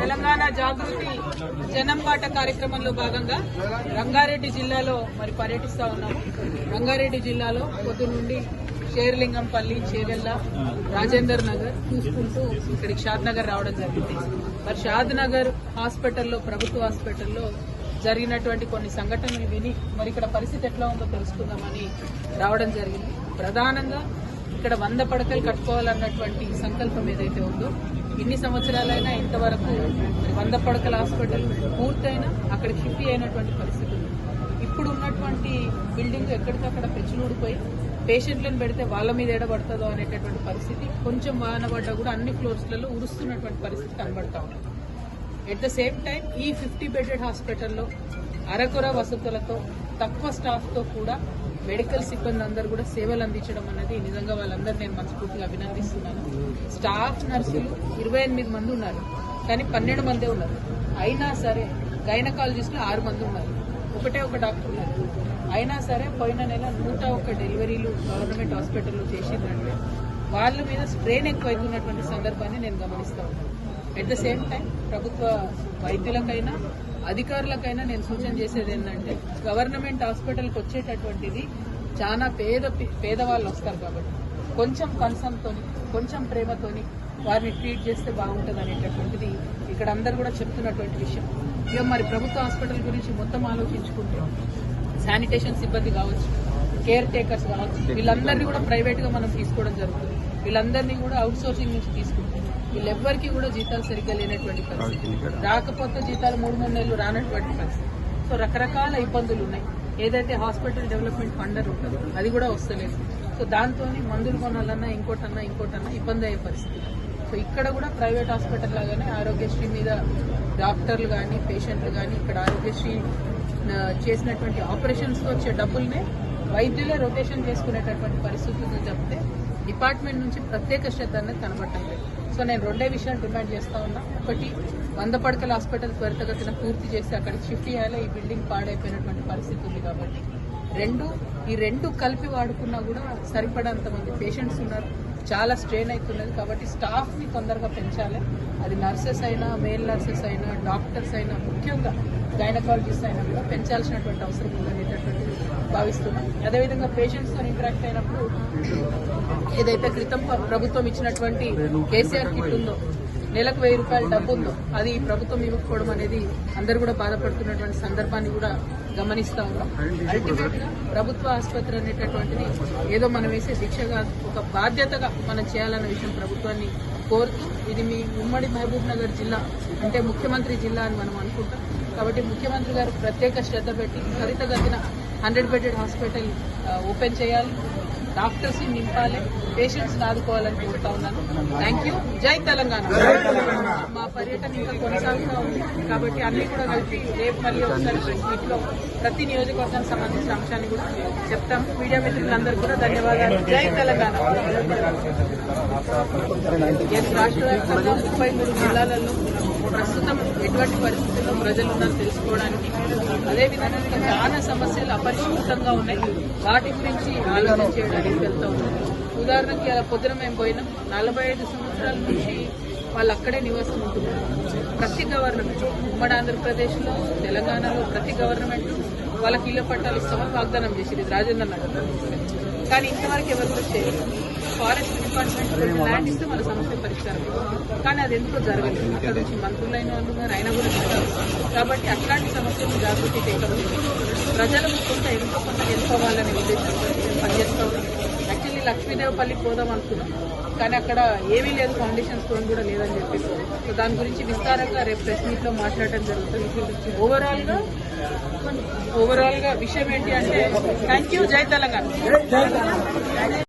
తెలంగాణ జాగృతి జనం పాట కార్యక్రమంలో భాగంగా రంగారెడ్డి జిల్లాలో మరి పర్యటిస్తా ఉన్నాము. రంగారెడ్డి జిల్లాలో పొద్దు నుండి షేర్లింగంపల్లి చేవెళ్ళ రాజేందర్ నగర్ చూసుకుంటూ ఇక్కడికి షాద్ నగర్ రావడం జరిగింది. మరి షాద్ నగర్ హాస్పిటల్లో ప్రభుత్వ హాస్పిటల్లో జరిగినటువంటి కొన్ని సంఘటనలు విని మరి ఇక్కడ పరిస్థితి ఎట్లా ఉందో తెలుసుకుందామని రావడం జరిగింది. ప్రధానంగా ఇక్కడ వంద పడకలు కట్టుకోవాలన్నటువంటి సంకల్పం ఏదైతే ఉందో ఇన్ని సంవత్సరాలైనా ఇంతవరకు వంద పడకల హాస్పిటల్ పూర్తయినా అక్కడ షిఫ్ట్ అయినటువంటి పరిస్థితి ఇప్పుడు ఉన్నటువంటి బిల్డింగ్ ఎక్కడికక్కడ పెచ్చులూడిపోయి పేషెంట్లను పెడితే వాళ్ళ మీద ఎడబడుతుందో అనేటటువంటి పరిస్థితి కొంచెం వాన పడ్డా కూడా అన్ని ఫ్లోర్స్లలో ఉరుస్తున్నటువంటి పరిస్థితి కనబడతా ఉంది. ఎట్ ద సేమ్ టైం ఈ ఫిఫ్టీ బెడెడ్ హాస్పిటల్లో అరకొర వసతులతో తక్కువ స్టాఫ్తో కూడా మెడికల్ సిబ్బంది అందరూ కూడా సేవలు అందించడం అనేది నిజంగా వాళ్ళందరూ నేను మనస్ఫూర్తిగా అభినందిస్తున్నాను. స్టాఫ్ నర్సులు ఇరవై ఎనిమిది మంది ఉన్నారు కానీ పన్నెండు మందే ఉన్నారు. అయినా సరే గైనకాలజిస్టులు ఆరు మంది ఉన్నారు ఒకటే ఒక డాక్టర్ ఉన్నారు. అయినా సరే పోయిన నెల నూట ఒక్క డెలివరీలు గవర్నమెంట్ హాస్పిటల్లో చేసిందంటే వాళ్ళ మీద స్ట్రెయిన్ ఎక్కువైతున్నటువంటి సందర్భాన్ని నేను గమనిస్తా ఉన్నాను. అట్ ద సేమ్ టైం ప్రభుత్వ వైద్యులకైనా అధికారులకైనా నేను సూచన చేసేది ఏంటంటే గవర్నమెంట్ హాస్పిటల్కి వచ్చేటటువంటిది చాలా పేద పేదవాళ్ళు వస్తారు కాబట్టి కొంచెం కన్సర్న్తోని కొంచెం ప్రేమతోని వారిని ట్రీట్ చేస్తే బాగుంటుంది అనేటటువంటిది ఇక్కడ అందరు కూడా చెప్తున్నటువంటి విషయం. ఇక మరి ప్రభుత్వ హాస్పిటల్ గురించి మొత్తం ఆలోచించుకుంటే శానిటేషన్ సిబ్బంది కావచ్చు కేర్ టేకర్స్ కావచ్చు వీళ్ళందరినీ కూడా ప్రైవేట్గా మనం తీసుకోవడం జరుగుతుంది. వీళ్ళందరినీ కూడా అవుట్ సోర్సింగ్ నుంచి తీసుకుంటాం. వీళ్ళెవ్వరికీ కూడా జీతాలు సరిగ్గా లేనటువంటి పరిస్థితి. రాకపోతే జీతాలు మూడు మూడు నెలలు రానటువంటి పరిస్థితి. సో రకరకాల ఇబ్బందులు ఉన్నాయి. ఏదైతే హాస్పిటల్ డెవలప్మెంట్ ఫండర్ ఉంటుందో అది కూడా వస్తలేదు. సో దాంతో మందులు కొనాలన్నా ఇంకోటన్నా ఇంకోటన్నా ఇబ్బంది అయ్యే పరిస్థితి. సో ఇక్కడ కూడా ప్రైవేట్ హాస్పిటల్ లాగానే ఆరోగ్యశ్రీ మీద డాక్టర్లు కానీ పేషెంట్లు కానీ ఇక్కడ ఆరోగ్యశ్రీ చేసినటువంటి ఆపరేషన్స్ వచ్చే డబ్బుల్నే వైద్యులే రొటేషన్ చేసుకునేటటువంటి పరిస్థితులు చెప్తే డిపార్ట్మెంట్ నుంచి ప్రత్యేక శ్రద్ధ అనేది కనబడటం లేదు సో నేను రెండే విషయాలు డిమాండ్ చేస్తా ఉన్నా. ఒకటి వంద పడకల హాస్పిటల్ త్వరితగతిన పూర్తి చేసి అక్కడికి షిఫ్ట్ చేయాలి. ఈ బిల్డింగ్ పాడైపోయినటువంటి పరిస్థితి ఉంది కాబట్టి. రెండు ఈ రెండు కలిపి వాడుకున్నా కూడా సరిపడంత మంది పేషెంట్స్ ఉన్నారు. చాలా స్ట్రెయిన్ అవుతున్నది కాబట్టి స్టాఫ్ని తొందరగా పెంచాలి. అది నర్సెస్ అయినా మేల్ నర్సెస్ అయినా డాక్టర్స్ అయినా ముఖ్యంగా గైనకాలజిస్ట్ అయినా కూడా పెంచాల్సినటువంటి అవసరం ఉందనేటటువంటిది భావిస్తున్నాం. అదేవిధంగా పేషెంట్స్తో ఇంటరాక్ట్ అయినప్పుడు ఏదైతే క్రితం ప్రభుత్వం ఇచ్చినటువంటి కేసీఆర్ కిట్ ఉందో నెలకు వెయ్యి రూపాయల డబ్బు ఉందో అది ఈ ప్రభుత్వం ఇవ్వకపోవడం అనేది అందరు కూడా బాధపడుతున్నటువంటి సందర్భాన్ని కూడా గమనిస్తా ఉన్నాం. అల్టిమేట్గా ప్రభుత్వ ఆసుపత్రి అనేటటువంటిది ఏదో మనం వేసే శిక్షగా ఒక బాధ్యతగా మనం చేయాలన్న విషయం ప్రభుత్వాన్ని కోరుతూ ఇది మీ ఉమ్మడి మహబూబ్ నగర్ జిల్లా అంటే ముఖ్యమంత్రి జిల్లా అని మనం అనుకుంటాం. కాబట్టి ముఖ్యమంత్రి గారు ప్రత్యేక శ్రద్ధ పెట్టి త్వరితగతిన హండ్రెడ్ బెడెడ్ హాస్పిటల్ ఓపెన్ చేయాలి. డాక్టర్స్ని నింపాలి పేషెంట్స్ ఆదుకోవాలని కోరుతా ఉన్నాను. థ్యాంక్ యూ జై తెలంగాణ. మా పర్యటన ఇంకా కొనసాగుతూ ఉంది. కాబట్టి అన్ని కూడా కలిపి రేపు మళ్ళీ ఒకసారి ప్రెస్ ప్రతి నియోజకవర్గానికి సంబంధించిన అంశాన్ని కూడా చెప్తాం. మీడియా మిత్రులందరూ కూడా ధన్యవాదాలు. జై తెలంగాణ. రాష్ట్ర వ్యాప్తంగా ముప్పై మూడు జిల్లాలలో ప్రస్తుతం ఎటువంటి పరిస్థితుల్లో ప్రజలు ఉన్నారో తెలుసుకోవడానికి? అదేవిధంగా చాలా సమస్యలు అపరిష్కృతంగా ఉన్నాయి. వాటి గురించి ఆలోచన చేయడానికి వెళ్తా. ఉన్నాం ఉదాహరణకి అలా పొద్దున మేము పోయినాం. నలభై ఐదు సంవత్సరాల నుంచి వాళ్ళు అక్కడే నివాసం ఉంటున్నారు. ప్రతి గవర్నమెంట్ ఉమ్మడి ఆంధ్రప్రదేశ్లో తెలంగాణలో ప్రతి గవర్నమెంట్ వాళ్ళకి ఇళ్ళ పట్టాలు ఇస్తామని వాగ్దానం చేసింది. రాజేంద్ర నగర్ కానీ ఇంతవరకు ఎవరు చేయలేదు. ఫారెస్ట్ డిపార్ట్మెంట్ ల్యాండ్ ఇస్తే మన సమస్య పరిష్కారం. కానీ అది ఎందుకో జరగలేదు. అక్కడ నుంచి మంత్రులైన వాళ్ళు ఉన్నారు అయినా కూడా కాబట్టి అట్లాంటి సమస్యలు జాగృతి చేయగలరు ప్రజలకు కొంత ఎంతో కొంత హెల్ప్ ఉద్దేశంతో మేము పనిచేస్తా ఉన్నాం యాక్చువల్లీ లక్ష్మీదేవపల్లి పోదాం అనుకున్నాం. కానీ అక్కడ ఏమీ లేదు ఫౌండేషన్ స్టోన్ కూడా లేదని చెప్పి సో దాని గురించి విస్తారంగా రేపు ప్రెస్ మీట్లో మాట్లాడటం జరుగుతుంది. ఓవరాల్గా ఓవరాల్గా విషయం ఏంటి అంటే థ్యాంక్ యూ జై తెలంగాణ.